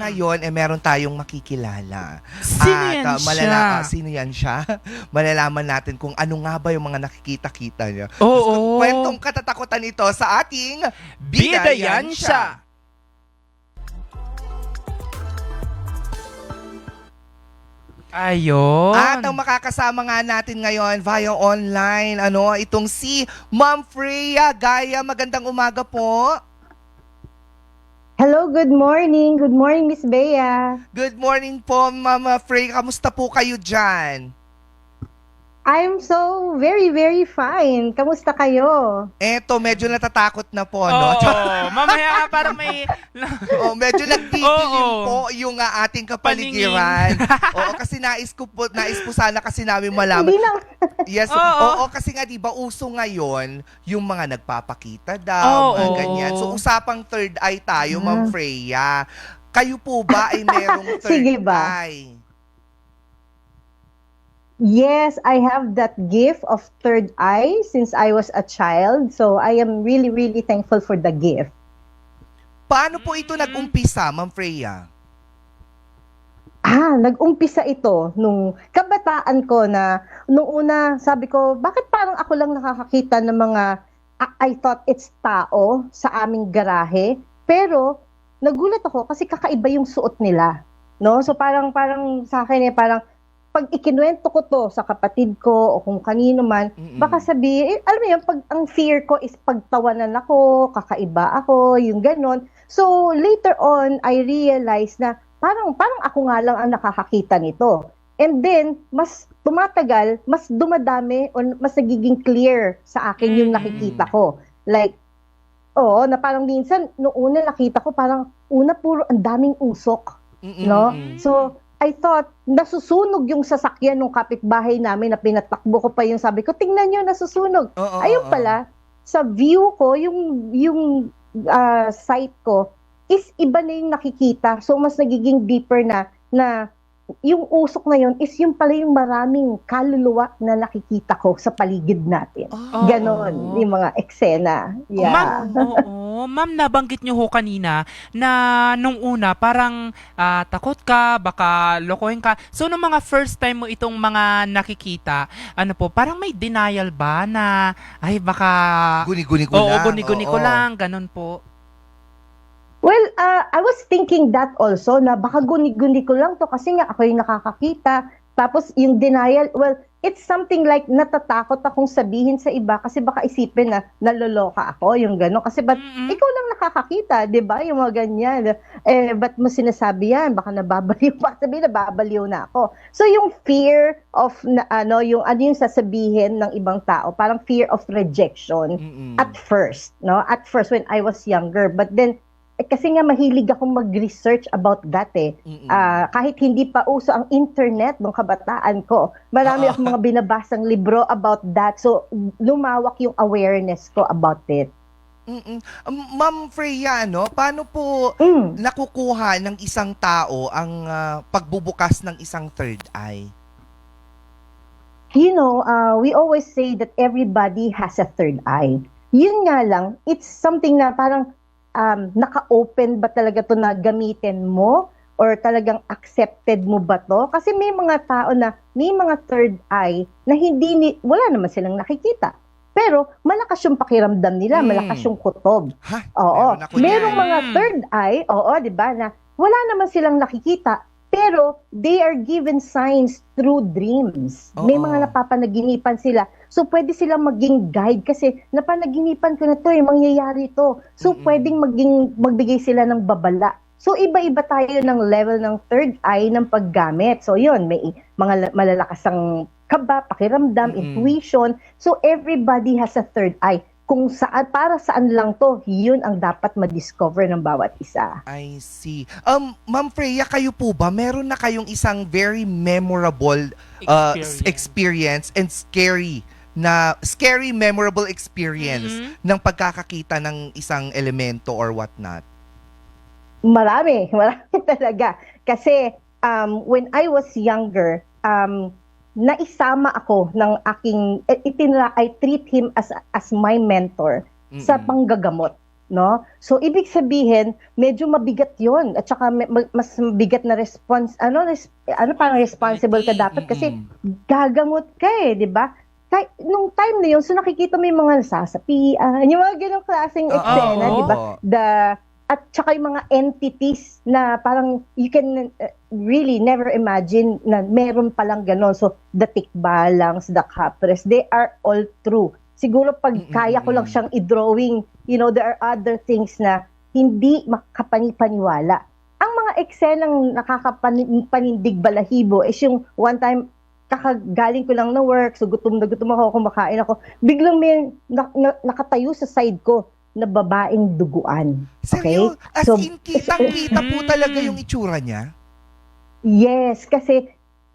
ngayon, eh, meron tayong makikilala. Sino At, yan ah, siya? malala- ah, sino yan siya? Malalaman natin kung ano nga ba yung mga nakikita-kita niya. Oo. Kwentong katatakutan ito sa ating Bida yan siya. Ayun. At ang makakasama nga natin ngayon via online, ano, itong si Ma'am Freya Gaya. Magandang umaga po. Hello, good morning. Good morning, Miss Bea. Good morning po, Ma'am Freya. Kamusta po kayo dyan? I'm so very, very fine. Kamusta kayo? Eto, medyo natatakot na po, Oo. no? mamaya nga parang may... oh, medyo nagdidilim Oo. po yung ah, ating kapaligiran. Oo, kasi nais ko po, nais po sana kasi namin malaman. Hindi na. Yes, Oo. oo, kasi nga 'di ba uso ngayon yung mga nagpapakita daw, mga Oo. ganyan. So usapang third eye tayo, Ah. Ma'am Freya. Kayo po ba ay merong third Sige ba? eye? Yes, I have that gift of third eye since I was a child. So I am really, really thankful for the gift. Paano po ito Mm. nag-umpisa, Ma'am Freya? Ah, nag-umpisa ito nung kabataan ko na nung una sabi ko, bakit parang ako lang nakakakita ng mga I, I thought it's tao sa aming garahe, pero nagulat ako kasi kakaiba yung suot nila, no? So parang parang sa akin eh parang pag ikinuwento ko to sa kapatid ko o kung kanino man, Mm-mm. baka sabihin, eh, alam mo yun, pag, ang fear ko is pagtawanan ako, kakaiba ako, yung ganon. So, later on, I realized na parang, parang ako nga lang ang nakakakita nito. And then, mas tumatagal, mas dumadami o mas nagiging clear sa akin yung Mm. nakikita ko. Like, oo, na parang minsan, noong una nakita ko, parang una puro ang daming usok. No? So, I thought, nasusunog yung sasakyan ng kapitbahay namin na pinatakbo ko pa yung sabi ko, tingnan nyo, nasusunog. Oo, Ayun oo. pala, sa view ko, yung, yung ah, sight ko, is iba na yung nakikita. So, mas nagiging deeper na, na yung usok na yun is yung pala yung maraming kaluluwa na nakikita ko sa paligid natin. Ah, Ganon, Oo. yung mga eksena. Yeah. Ma'am, oo. Ma'am, nabanggit niyo ho kanina na nung una parang ah, takot ka, baka lokohin ka. So, nung mga first time mo itong mga nakikita, ano po, parang may denial ba na, ay baka... Guni-guni ko Oo, lang. guni-guni ko oo. lang, ganun po. Well, uh, I was thinking that also na baka guni-guni ko lang to kasi nga ako yung nakakakita. Tapos yung denial, well, it's something like natatakot akong sabihin sa iba kasi baka isipin na naloloka ako, yung gano'n. Kasi ba't Mm-mm. ikaw lang nakakakita, di ba? Yung mga ganyan. Eh, ba't mo sinasabi yan? Baka nababaliw. Baka sabihin, nababaliw na ako. So, yung fear of, na, ano, yung ano yung sasabihin ng ibang tao, parang fear of rejection Mm-mm. at first, no? At first when I was younger, but then eh, kasi nga mahilig akong mag-research about that eh. Ah, kahit hindi pa uso ang internet nung kabataan ko, marami Oo. akong mga binabasang libro about that. So lumawak yung awareness ko about it. Mm-mm. Um, Ma'am Freya, ano, paano po Mm. nakukuha ng isang tao ang ah, pagbubukas ng isang third eye? You know, uh, we always say that everybody has a third eye. Yun nga lang, it's something na parang um, naka-open ba talaga to na gamitin mo? Or talagang accepted mo ba to? Kasi may mga tao na may mga third eye na hindi, ni, wala naman silang nakikita. Pero malakas yung pakiramdam nila, Mm. malakas yung kutob. Ha? Oo. Meron Merong mga third eye, oo, 'di ba, na wala naman silang nakikita, pero they are given signs through dreams. May Oo. mga napapanaginipan sila. So pwede silang maging guide kasi napanaginipan ko na 'to, eh, mangyayari 'to. So Mm-mm. pwedeng maging magbigay sila ng babala. So iba-iba tayo ng level ng third eye ng paggamit. So yun, may mga la- malalakas ang kaba, pakiramdam, Mm-mm. intuition. So everybody has a third eye. Kung saan, para saan lang to, yun ang dapat ma-discover ng bawat isa. I see. Um, Ma'am Freya, kayo po ba, meron na kayong isang very memorable uh, s- experience and scary na scary memorable experience Mhm. ng pagkakakita ng isang elemento or whatnot? Marami, marami talaga. Kasi um, when I was younger, um, naisama ako ng aking, eh, itinra, I treat him as, as my mentor sa Mm-mm. panggagamot. no? So ibig sabihin, medyo mabigat 'yon at saka mas mabigat na response ano res- ano parang responsible ka dapat kasi gagamot ka eh, 'di ba? Kay, nung time na 'yon, so nakikita mo yung mga nasasapian, yung mga ganong klaseng Oo. eksena, 'di ba? The at saka yung mga entities na parang you can uh, really never imagine na meron palang ganon. So, the tikbalangs, the capres, they are all true. Siguro pag kaya ko lang siyang i-drawing, you know, there are other things na hindi makapanipaniwala. Ang mga eksenang nakakapanindig balahibo is yung one time kakagaling ko lang na work, so gutom na gutom ako, kumakain ako. Biglang may na- na- nakatayo sa side ko na babaeng duguan. Seryo? As So- in, kitang-kita po Mm. talaga yung itsura niya? Yes, kasi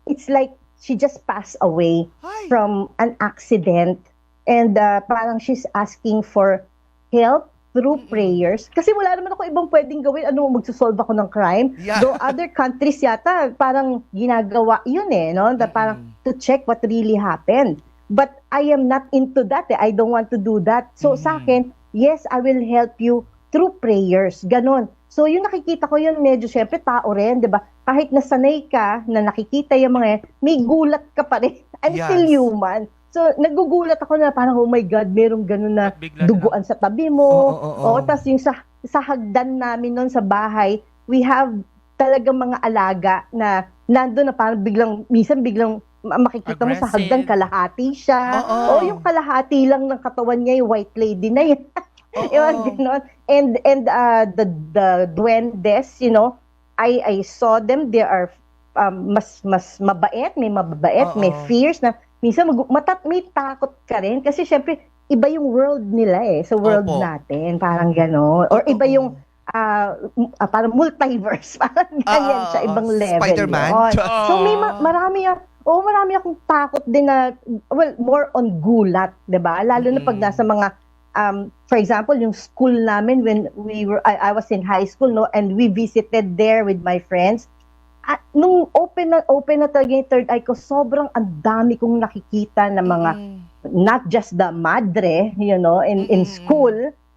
it's like she just passed away Ay. from an accident and uh, parang she's asking for help through prayers. Kasi wala naman ako ibang pwedeng gawin. Ano, magsusolve ako ng crime? Yeah. Though other countries yata, parang ginagawa yun eh, no? Da parang to check what really happened. But I am not into that. Eh. I don't want to do that. So sa Mhm. akin, yes, I will help you through prayers. Ganon. So yung nakikita ko yun, medyo syempre tao rin, di ba? Kahit nasanay ka na nakikita yung mga yan, may gulat ka pa rin. I'm Yes. still human. So nagugulat ako na parang, oh my God, merong ganun na duguan sa tabi mo. Oo, oo, oo. Oo, tas yung sa, sa hagdan namin noon sa bahay, we have talagang mga alaga na nandun na parang biglang, minsan biglang ma- makikita mo sa Aggressive. hagdan kalahati siya. Oo. O yung kalahati lang ng katawan niya, yung white lady na yun. Oo. Yung ganon. And, and uh, the, the duendes, you know, I, I saw them, they are um, mas mas mabait, may mababait, may Oo. fierce na minsan mag, matat, may takot ka rin kasi syempre iba yung world nila eh, sa world Opo. natin, parang gano'n. Or iba yung m- ah, parang multiverse, parang ganyan siya, ibang level. Spider-Man? yun. So may ma- marami ah, oh, marami akong takot din na well, more on gulat, 'di ba? Lalo na pag Mm. nasa mga um for example, yung school namin when we were I, I was in high school no and we visited there with my friends. At nung open na open na talaga yung third eye ko, sobrang ang dami kong nakikita na mga Mm. not just the madre, you know, in in Mm-mm. school,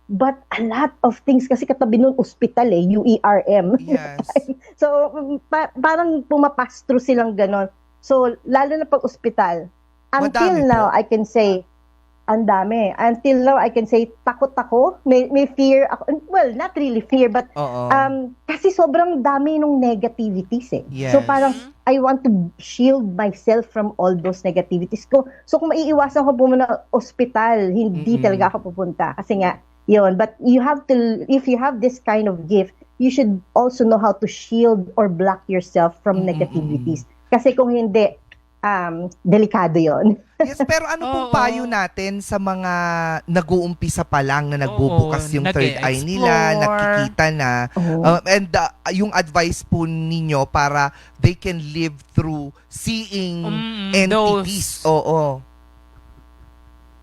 but a lot of things kasi katabi nun ospital eh, UERM. Yes. So, pa- parang pumapass through silang ganon. So, lalo na pag ospital. Until Madami now, po. I can say, ang dami. Until now, I can say, takot ako. May, may fear ako. Well, not really fear, but Oo. um, kasi sobrang dami nung negativities eh. Yes. So, parang I want to shield myself from all those negativities ko. So, kung maiiwasan ko pumunta ospital, hindi Mm-mm. talaga ako pupunta. Kasi nga, yun. But you have to, if you have this kind of gift, you should also know how to shield or block yourself from Mm-mm. negativities. Kasi kung hindi, um, delikado yon. Yes, pero ano pong Oo. payo natin sa mga nag-uumpisa pa lang na nagbubukas Oo, yung third eye nila, nag-e-explore. nakikita na, Uh, and uh, yung advice po ninyo para they can live through seeing Mm, entities. Oo.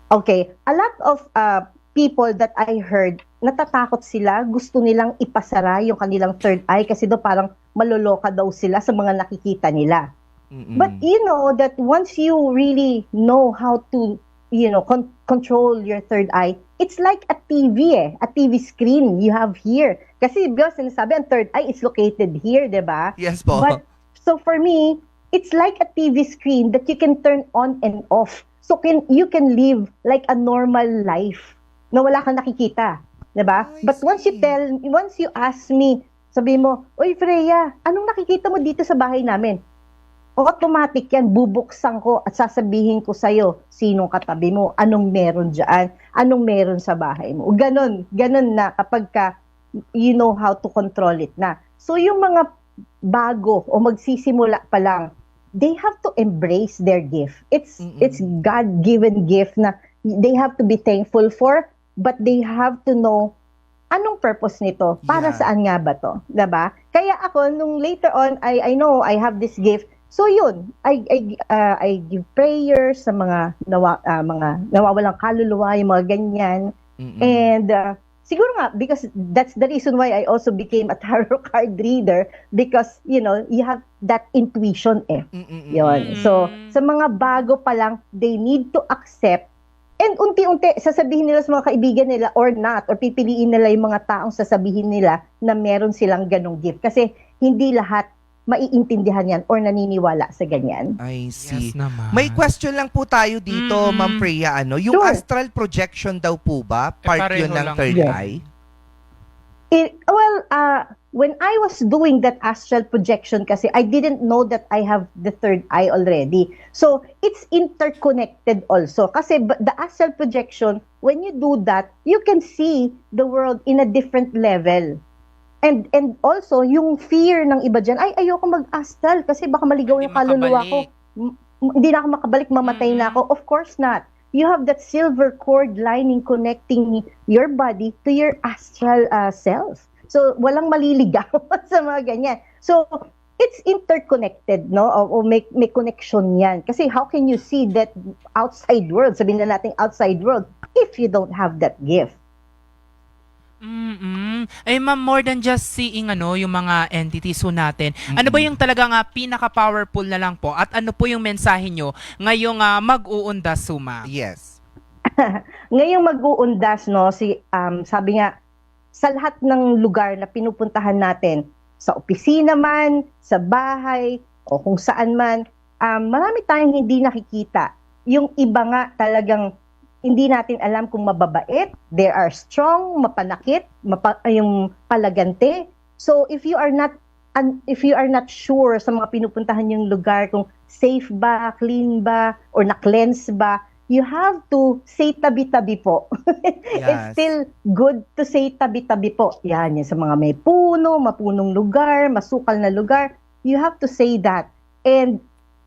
Okay, a lot of uh, people that I heard, natatakot sila, gusto nilang ipasara yung kanilang third eye kasi daw parang maloloka daw sila sa mga nakikita nila. Mm-mm. But you know that once you really know how to, you know, con- control your third eye, it's like a TV eh, a TV screen you have here. Kasi because sinasabi, ang third eye is located here, di ba? yes po. But so for me, it's like a TV screen that you can turn on and off. So can you can live like a normal life na wala kang nakikita, 'di ba? I But once you tell, once you ask me, sabi mo, "Oy Freya, anong nakikita mo dito sa bahay namin?" Automatic yan, bubuksan ko at sasabihin ko sa'yo, sinong katabi mo, anong meron dyan, anong meron sa bahay mo. Ganon, ganon na kapag ka you know how to control it na. So yung mga bago o magsisimula pa lang, they have to embrace their gift. It's Mm-mm. it's God-given gift na they have to be thankful for, but they have to know anong purpose nito? Para Yeah. saan nga ba to? 'Di ba? Kaya ako nung later on I I know I have this gift. So yun, I I uh, I give prayers sa mga nawa, ah, mga nawawalang kaluluwa, yung mga ganyan. Mm-mm. And uh, siguro nga because that's the reason why I also became a tarot card reader because you know, you have that intuition eh. Mm-mm. Yun. So Mm. sa mga bago pa lang, they need to accept And unti-unti, sasabihin nila sa mga kaibigan nila or not, or pipiliin nila yung mga taong sasabihin nila na meron silang ganong gift. Kasi hindi lahat maiintindihan yan or naniniwala sa ganyan. I see. Yes naman. May question lang po tayo dito, Mm. Ma'am Freya. Ano, yung Sure. astral projection daw po ba? Part pareho yun ng lang. third Yes. eye? It, well, uh, when I was doing that astral projection kasi, I didn't know that I have the third eye already. So, it's interconnected also. Kasi the astral projection, when you do that, you can see the world in a different level. And and also, yung fear ng iba dyan, ay, ayoko mag-astral kasi baka maligaw yung kaluluwa ko. M- hindi na ako makabalik, mamatay na ako. Of course not. You have that silver cord lining connecting your body to your astral uh, self. So, walang maliligaw sa mga ganyan. So, it's interconnected, no? O, o may, may connection yan. Kasi how can you see that outside world, sabihin na natin outside world, if you don't have that gift? Mm-mm. Eh ma'am, more than just seeing ano, yung mga entities ho natin. Ano ba yung talagang ah, pinaka-powerful na lang po? At ano po yung mensahe nyo ngayong ah, mag-uundas ma'am? Yes. Ngayong mag-uundas, no, si, um, sabi nga, sa lahat ng lugar na pinupuntahan natin, sa opisina man, sa bahay, o kung saan man, um, marami tayong hindi nakikita. Yung iba nga talagang hindi natin alam kung mababait, they are strong, mapanakit, mapa, yung palagante. So if you are not un- if you are not sure sa mga pinupuntahan yung lugar kung safe ba, clean ba, or na-cleanse ba, you have to say tabi-tabi po. It's Yes. still good to say tabi-tabi po. Yan, yan sa mga may puno, mapunong lugar, masukal na lugar. You have to say that. And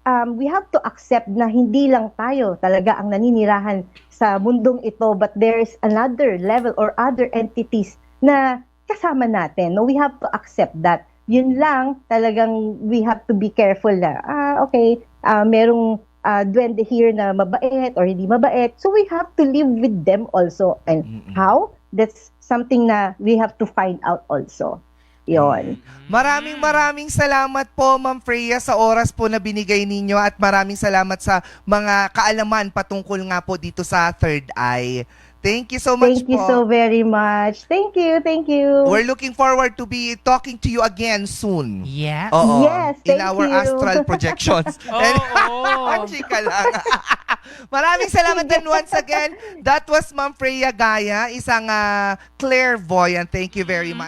um, we have to accept na hindi lang tayo talaga ang naninirahan sa mundong ito, but there's another level or other entities na kasama natin. No, we have to accept that. Yun lang, talagang we have to be careful na, ah, okay, ah, merong ah, duwende here na mabait or hindi mabait. So we have to live with them also. And Mm-mm. how? That's something na we have to find out also. Yon. Maraming maraming salamat po Ma'am Freya sa oras po na binigay ninyo at maraming salamat sa mga kaalaman patungkol nga po dito sa Third Eye. Thank you so much Thank you po. so very much. Thank you, thank you. We're looking forward to be talking to you again soon. Yes. Oo, Yes, in thank our you. astral projections. And- Oo. Chika lang. Maraming salamat din once again. That was Ma'am Freya Gaya, isang ah, clairvoyant. Thank you very much.